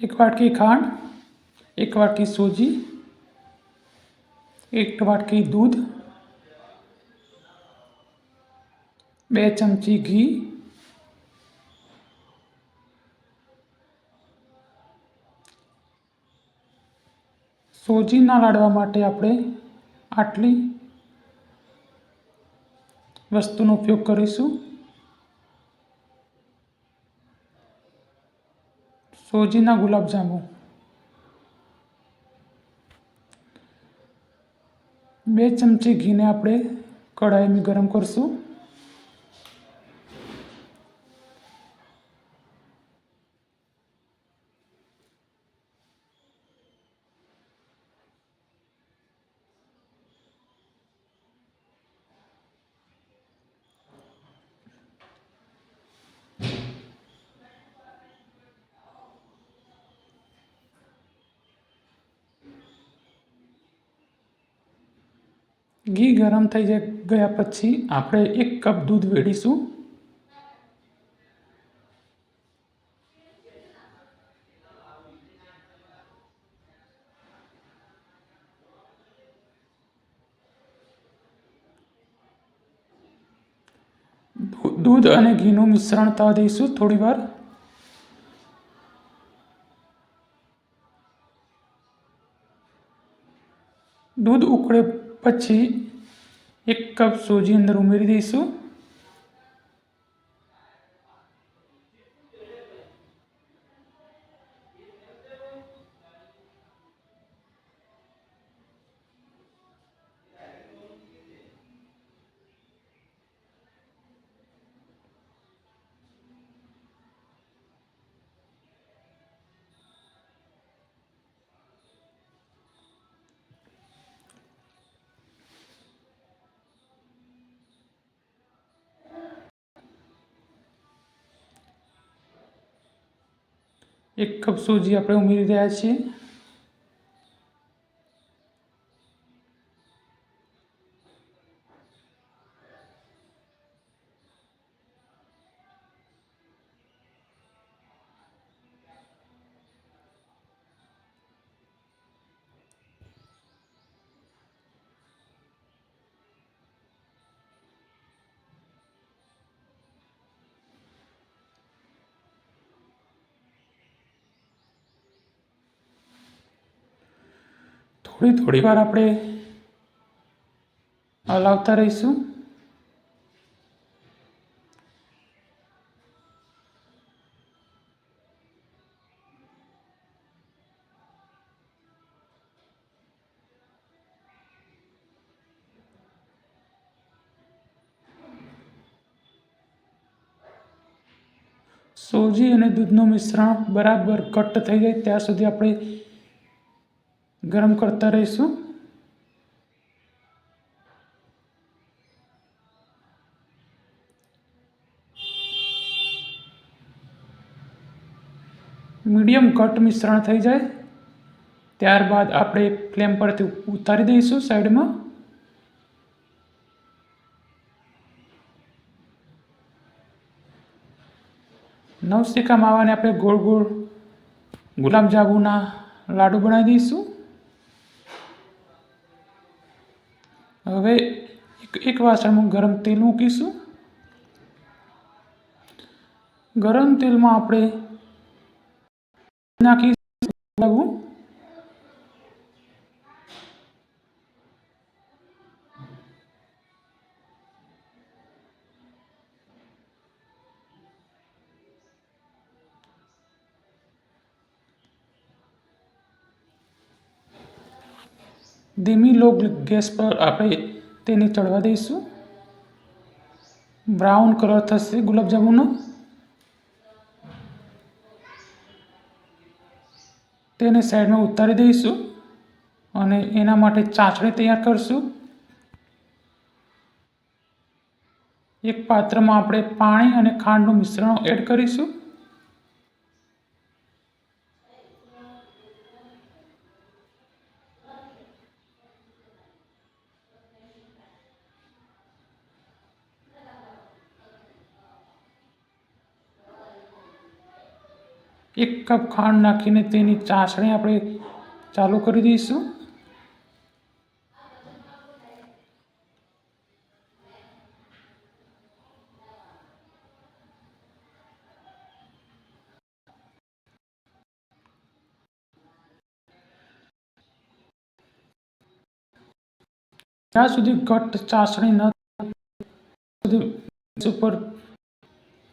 એક વાટકી ખાંડ એક વાટકી સૂજી એક વાટકી દૂધ બે ચમચી ઘી સોજીના લાડવા માટે આપણે આટલી વસ્તુનો ઉપયોગ કરીશું. સોજીના ગુલાબજાંબુ. બે ચમચી ઘીને આપણે કઢાઈમાં ગરમ કરશું. ઘી ગરમ થઈ ગયા પછી આપણે એક કપ દૂધ વેડીશું. દૂધ અને ઘીનું મિશ્રણ થવા દઈશું થોડી વાર. દૂધ ઉકળે પછી એક કપ સોજી અંદર ઉમેરી દઈશું. એક કપ સૂજી આપણે ઉમેરી રહ્યા છીએ. થોડી થોડી વાર આપણે હલાવતા રહીશું. સોજી અને દૂધનું મિશ્રણ બરાબર ઘટ્ટ થઈ જાય, ત્યાં સુધી આપણે ગરમ કરતા રહીશું મીડિયમ કટ મિશ્રણ થઈ જાય. ત્યારબાદ આપણે ફ્લેમ પરથી ઉતારી દઈશું સાઈડમાં. નવશેકા માવાને આપણે ગોળ ગોળ ગુલાબજાંબુના લાડુ બનાવી દઈશું. હવે એક વાસણમાં ગરમ તેલ મૂકીશું. ગરમ તેલમાં આપણે નાખીશું ધીમી લો ગેસ પર આપણે તેને ચડવા દઈશું. બ્રાઉન કલર થશે ગુલાબજાંબુનો. તેને સાઈડમાં ઉતારી દઈશું અને એના માટે ચાસણી તૈયાર કરશું. એક પાત્રમાં આપણે પાણી અને ખાંડનું મિશ્રણ એડ કરીશું. એક કપ ખાંડ નાખીને તેની ચાસણી આપણે ચાલુ કરી દઈશું. ત્યાં સુધી ઘટ્ટ ચાસણી ન સુધી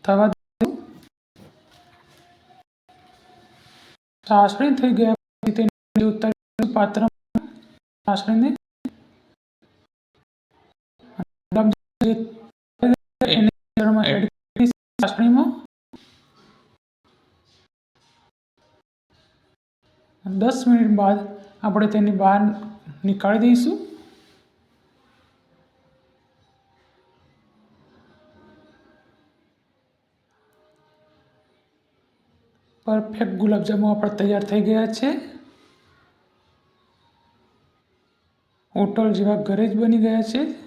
થવા દઈશું થઈ ગયા પછી તેને ઉત્તર પાત્રમાં ચાસણીને એને મિશ્રણમાં એડ કરી ચાસણીમાં દસ મિનિટ બાદ આપણે તેની બહાર નીકાળી દઈશું. પરફેક્ટ ગુલાબજાંબુ આપણા તૈયાર થઈ ગયા છે. હોટલ જેવા ઘરે જ બની ગયા છે.